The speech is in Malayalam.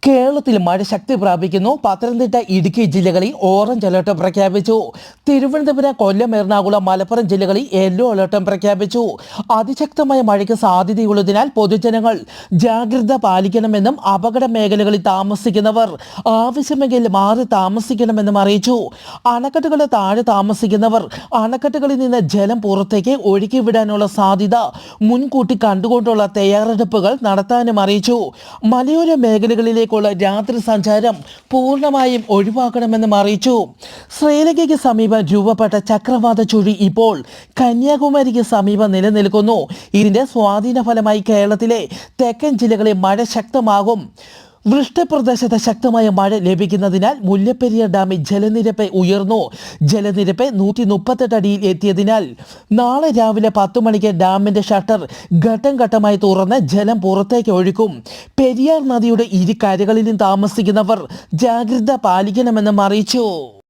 que കേരളത്തിൽ മഴ ശക്തി പ്രാപിക്കുന്നു. പത്തനംതിട്ട ഇടുക്കി ജില്ലകളിൽ ഓറഞ്ച് അലർട്ട് പ്രഖ്യാപിച്ചു. തിരുവനന്തപുരം കൊല്ലം എറണാകുളം മലപ്പുറം ജില്ലകളിൽ യെല്ലോ അലർട്ടും പ്രഖ്യാപിച്ചു. അതിശക്തമായ മഴയ്ക്ക് സാധ്യതയുള്ളതിനാൽ പൊതുജനങ്ങൾ ജാഗ്രത പാലിക്കണമെന്നും അപകട മേഖലകളിൽ താമസിക്കുന്നവർ ആവശ്യമെങ്കിൽ മാറി താമസിക്കണമെന്നും അറിയിച്ചു. അണക്കെട്ടുകളുടെ താഴെ താമസിക്കുന്നവർ അണക്കെട്ടുകളിൽ നിന്ന് ജലം പുറത്തേക്ക് ഒഴുക്കിവിടാനുള്ള സാധ്യത മുൻകൂട്ടി കണ്ടുകൊണ്ടുള്ള തയ്യാറെടുപ്പുകൾ നടത്താനും അറിയിച്ചു. മലയോര മേഖലകളിലേക്കുള്ള രാത്രി സഞ്ചാരം പൂർണമായും ഒഴിവാക്കണമെന്നും അറിയിച്ചു. ശ്രീലങ്കയ്ക്ക് സമീപം രൂപപ്പെട്ട ചക്രവാത ചുഴി ഇപ്പോൾ കന്യാകുമാരിക്ക് സമീപം നിലനിൽക്കുന്നു. ഇതിന്റെ സ്വാധീന ഫലമായി കേരളത്തിലെ തെക്കൻ ജില്ലകളിൽ മഴ ശക്തമാകും. വൃഷ്ടിപ്രദേശത്ത് ശക്തമായ മഴ ലഭിക്കുന്നതിനാൽ മുല്ലപ്പെരിയാർ ഡാമിൽ ജലനിരപ്പ് ഉയർന്നു. ജലനിരപ്പ് നൂറ്റി മുപ്പത്തെട്ട് അടിയിൽ എത്തിയതിനാൽ നാളെ രാവിലെ പത്ത് മണിക്ക് ഡാമിന്റെ ഷട്ടർ ഘട്ടം ഘട്ടമായി തുറന്ന് ജലം പുറത്തേക്ക് ഒഴുക്കും. പെരിയാർ നദിയുടെ ഇരു കരകളിലും താമസിക്കുന്നവർ ജാഗ്രത പാലിക്കണമെന്നും അറിയിച്ചു.